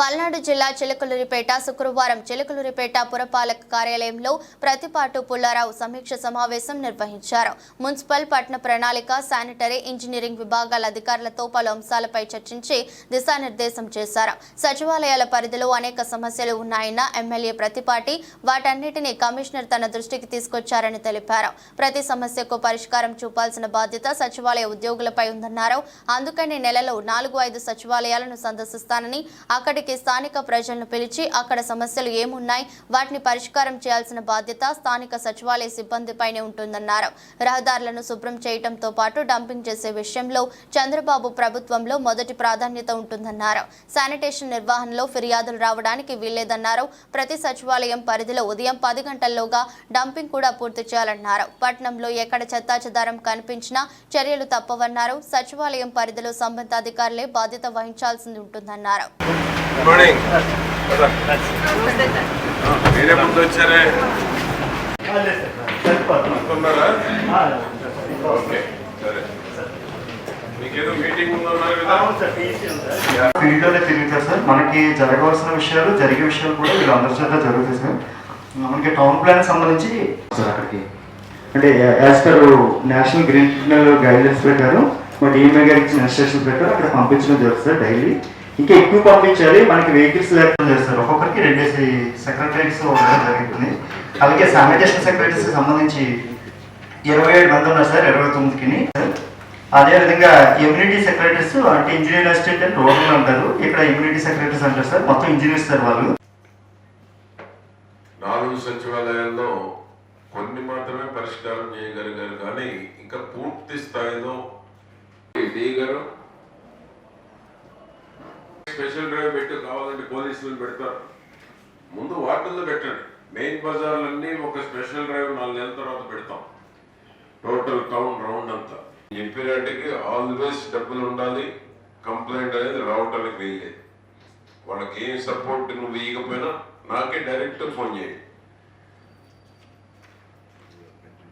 పల్నాడు జిల్లా చిలకలూరిపేట శుక్రవారం చిలకలూరిపేట పురపాలక కార్యాలయంలో ప్రతిపాటు పుల్లారావు సమీక్ష సమావేశం నిర్వహించారు. మున్సిపల్ పట్టణ ప్రణాళిక శానిటరీ ఇంజనీరింగ్ విభాగాల అధికారులతో పలు అంశాలపై చర్చించి దిశానిర్దేశం చేశారు. సచివాలయాల పరిధిలో అనేక సమస్యలు ఉన్నాయన్న ఎమ్మెల్యే ప్రతిపాటి వాటన్నిటిని కమిషనర్ తన దృష్టికి తీసుకొచ్చారని తెలిపారు. ప్రతి సమస్యకు పరిష్కారం చూపాల్సిన బాధ్యత సచివాలయ ఉద్యోగులపై ఉందన్నారు. అందుకని నెలలో నాలుగు ఐదు సచివాలయాలను సందర్శిస్తానని అక్కడికి స్థానిక ప్రజలను పిలిచి అక్కడ సమస్యలు ఏమున్నాయి వాటిని పరిష్కారం చేయాల్సిన బాధ్యత స్థానిక సచివాలయ సిబ్బందిపైనే ఉంటుందన్నారు. రహదారులను శుభ్రం చేయడంతో పాటు డంపింగ్ చేసే విషయంలో చంద్రబాబు ప్రభుత్వంలో మొదటి ప్రాధాన్యత ఉంటుందన్నారు. శానిటేషన్ నిర్వహణలో ఫిర్యాదులు రావడానికి వీల్లేదన్నారు. ప్రతి సచివాలయం పరిధిలో ఉదయం పది గంటల్లోగా డంపింగ్ కూడా పూర్తి చేయాలన్నారు. పట్టణంలో ఎక్కడ చెత్తాచెదారం కనిపించినా చర్యలు తప్పవన్నారు. సచివాలయం పరిధిలో సంబంధిత అధికారులే బాధ్యత వహించాల్సి ఉంటుందన్నారు. మార్నింగ్ మీరే ముందు వచ్చారే అనుకున్నారా ఓకే సరే. మీకేదో మీటింగ్ ఉందన్నారు కదా? ఫీల్డ్లోనే తిరుగుతారు సార్. మనకి జరగవలసిన విషయాలు జరిగే విషయాలు కూడా వీళ్ళు అందరి చేత జరుగుతాయి సార్. మనకి టౌన్ ప్లాన్ సంబంధించి సార్ అక్కడికి. అంటే as per National Green Tribunal guidelines ప్రకారం మా డిఎంఏ గారికి ఇచ్చిన ఇన్స్ట్రక్షన్ ప్రకారం అక్కడ పంపించడం జరుగుతుంది సార్ డైలీ. ఇంకా ఎక్కువ పంపించాలి. మనకి వెహికల్స్ లేకుండా చేస్తారు. ఒక్కొక్కరికి రెండేసి సెక్రటరీస్ జరుగుతుంది. అలాగే శానిటేషన్ సెక్రటరీస్ సంబంధించి ఇరవై ఏడు మంది ఉన్నారు సార్ ఇరవై తొమ్మిదికి అదేవిధంగా ఇమ్యూనిటీ సెక్రటరీస్ అంటే ఇంజనీర్ అసిస్టెంట్ అని రోడ్లు అంటారు ఇక్కడ ఇమ్యూనిటీ సెక్రటరీస్ అంటారు సార్. మొత్తం ఇంజనీర్స్ సార్ వాళ్ళు. నాలుగు సచివాలయాల్లో కొన్ని మాత్రమే పరిష్కారం చేయగలిగారు. కానీ ఇంకా పూర్తి స్థాయిలో డీ గారు స్పెషల్ డ్రైవ్ పెట్టి కావాలంటే పోలీసులు పెడతారు. ముందు వార్డుల్లో పెట్టండి. మెయిన్ బజార్లన్నీ ఒక స్పెషల్ డ్రైవ్ నాలుగు నెలల తర్వాత పెడతాం. టోటల్ టౌన్ రౌండ్ అంతా. చెప్పినట్టుకి ఆల్వేస్ డబ్బులు ఉండాలి కంప్లైంట్ అనేది రావటానికి వీల్లేదు వాళ్ళకి ఏం సపోర్ట్ నువ్వు ఇవ్వకపోయినా నాకే డైరెక్ట్ ఫోన్ చేయండి